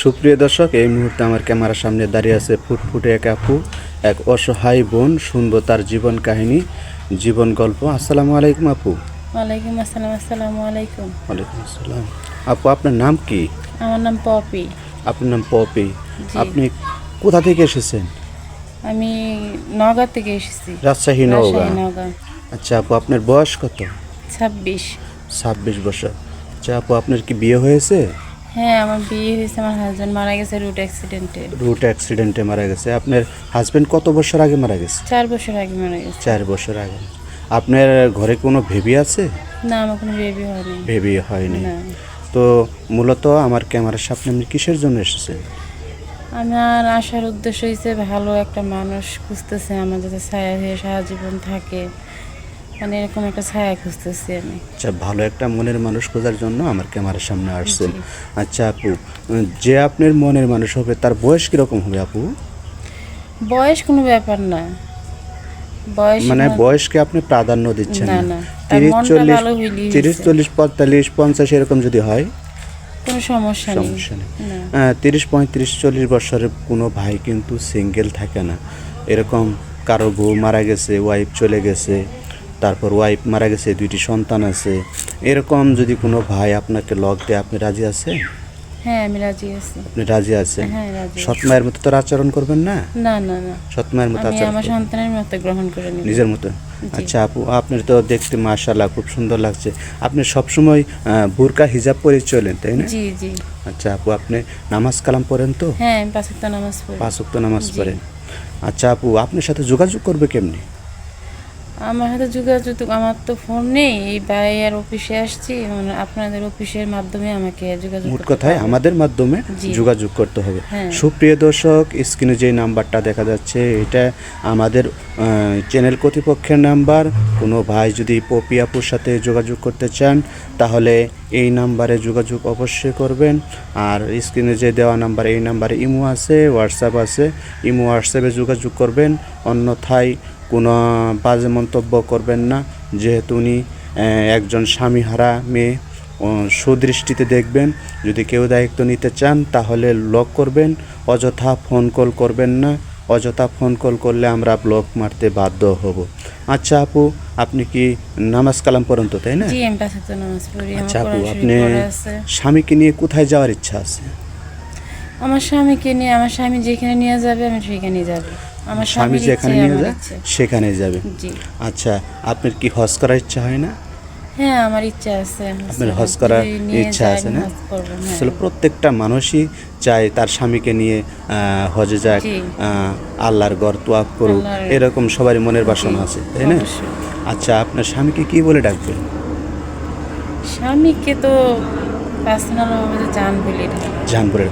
সুপ্রিয় দর্শক এই মুহূর্তে আমার ক্যামেরার সামনে দাঁড়িয়ে আছে ফুটফুটে এক আপু এক অসহায় বোন। শুনব তার জীবন কাহিনী জীবন গল্প। আসসালামু আলাইকুম আপু। ওয়ালাইকুম আসসালাম আসসালামু আলাইকুম। ওয়ালাইকুম আসসালাম। আপু আপনার নাম কি? আমার নাম পপি। আপনার নাম পপি। আপনি কোথা থেকে এসেছেন? আমি নওগাঁ থেকে এসেছি। রাজশাহী নওগাঁ। আচ্ছা আপু আপনার বয়স কত? ছাব্বিশ। ছাব্বিশ বছর। আচ্ছা আপু আপনার কি বিয়ে হয়েছে? হ্যাঁ আমার বিয়ে হয়েছে আমার হাজব্যান্ড মারা গেছে রুট অ্যাক্সিডেন্টে রুট অ্যাক্সিডেন্টে মারা গেছে। আপনার হাজবেন্ড কত বছর আগে মারা গেছে? চার বছর আগে মারা গেছে। চার বছর আগে। আপনার ঘরে কোনো ভেবি আছে? না আমার কোনো বেবি হয়নি। ভেবি হয়নি। না। তো মূলত আমার ক্যামেরার সামনে আপনি কিসের জন্য এসেছেন? আমার আসার উদ্দেশ্য হয়েছে ভালো একটা মানুষ খুঁজতেছে আমার যাতে ছায়া হয়ে সারা জীবন থাকে। মানে এরকম একটা ছায়া খুঁজতেছি আমি। আচ্ছা ভালো একটা মনের মানুষ খোঁজার জন্য আমার ক্যামেরার সামনে আসছেন। আচ্ছা আপু যে আপনার মনের মানুষ হবে তার বয়স কীরকম হবে আপু? বয়স কোনো ব্যাপার না। বয়স মানে বয়সকে আপনি প্রাধান্য দিচ্ছেন না, না। না। তার তিরিশ চল্লিশ তিরিশ চল্লিশ পঁয়তাল্লিশ পঞ্চাশ এরকম যদি হয়? কোনো সমস্যা নেই। সমস্যা নেই। না। তিরিশ পঁয়ত্রিশ চল্লিশ বছরের কোনো ভাই কিন্তু সিঙ্গেল থাকে না। এরকম কারও বউ মারা গেছে ওয়াইফ চলে গেছে তারপর ওয়াইফ মারা গেছে দুইটি সন্তান আছে। এরকম যদি কোনো ভাই আপনাকে লক দেয় আপনি রাজি আছেন? হ্যাঁ আমি রাজি আছি। আপনি রাজি আছেন? হ্যাঁ সৎ মায়ের মতো তো আচরণ করবেন না? না না না। সৎ মায়ের মতো আচরণ আমার সন্তানের মতো গ্রহণ করে নিব। নিজের মতো? আচ্ছা আপু আপনার তো দেখতে মাশাল্লাহ খুব সুন্দর লাগছে। আপনি সবসময় আহ, বোরকা হিজাব পরে চলেন তাই না? জি জি। আচ্ছা আপু আপনি নামাজ কালাম পড়েন তো? হ্যাঁ পাঁচ ওয়াক্ত নামাজ পড়ি। পাঁচ ওয়াক্ত নামাজ পড়েন। আচ্ছা আপু আপনার সাথে যোগাযোগ করবে কেমনি? আমার হাতে যোগাযোগ আমার তো ফোন নেই এই ভাইয়ার অফিসে আসছি আপনাদের অফিসের মাধ্যমে আমাকে যোগাযোগ মোট করতে কথায়। আমাদের মাধ্যমে যোগাযোগ করতে হবে। হ্যাঁ। সুপ্রিয় দর্শক স্ক্রিনে যে নাম্বারটা দেখা যাচ্ছে এটা আমাদের চ্যানেল কর্তৃপক্ষের নাম্বার। কোনো ভাই যদি পপি আপুর সাথে যোগাযোগ করতে চান তাহলে এই নাম্বারে যোগাযোগ অবশ্যই করবেন। আর স্ক্রিনে যে দেওয়া নাম্বার এই নাম্বারে ইমো আছে হোয়াটসঅ্যাপ আছে। ইমো হোয়াটসঅ্যাপে যোগাযোগ করবেন। অন্যথায় কোনো বাজে মন্তব্য করবেন না। যেহেতু উনি একজন স্বামীহারা মেয়ে সুদৃষ্টিতে দেখবেন। যদি কেউ দায়িত্ব নিতে চান তাহলে লক করবেন অযথা ফোন কল করবেন না। অযথা ফোন কল করলে আমরা ব্লক মারতে বাধ্য হব। আচ্ছা আপু আপনি কি নামাজ কালাম পড়েন তো তাই না? আচ্ছা আপু আপনি স্বামীকে নিয়ে কোথায় যাওয়ার ইচ্ছা আছে? আমার স্বামীকে নিয়ে আমার স্বামী যেখানে নিয়ে যাবে আমি সেখানেই যাব। আমার স্বামী যেখানে নিয়ে যায়। সেখানে যাবে। আচ্ছা আপনার কি হজ করার ইচ্ছা হয় না? হ্যাঁ আমার ইচ্ছা আছে। আপনার হজ করার ইচ্ছা আছে না? হ্যাঁ। আসলে প্রত্যেকটা মানুষই চায় তার স্বামীকে নিয়ে হজে যাক আল্লাহর গড় তোয়াক করুক। এরকম সবারই মনের বাসনা আছে তাই না? আচ্ছা আপনার স্বামীকে কি বলে ডাকবেন? স্বামীকে তো পার্সোনাল জান বলি না জানপুরের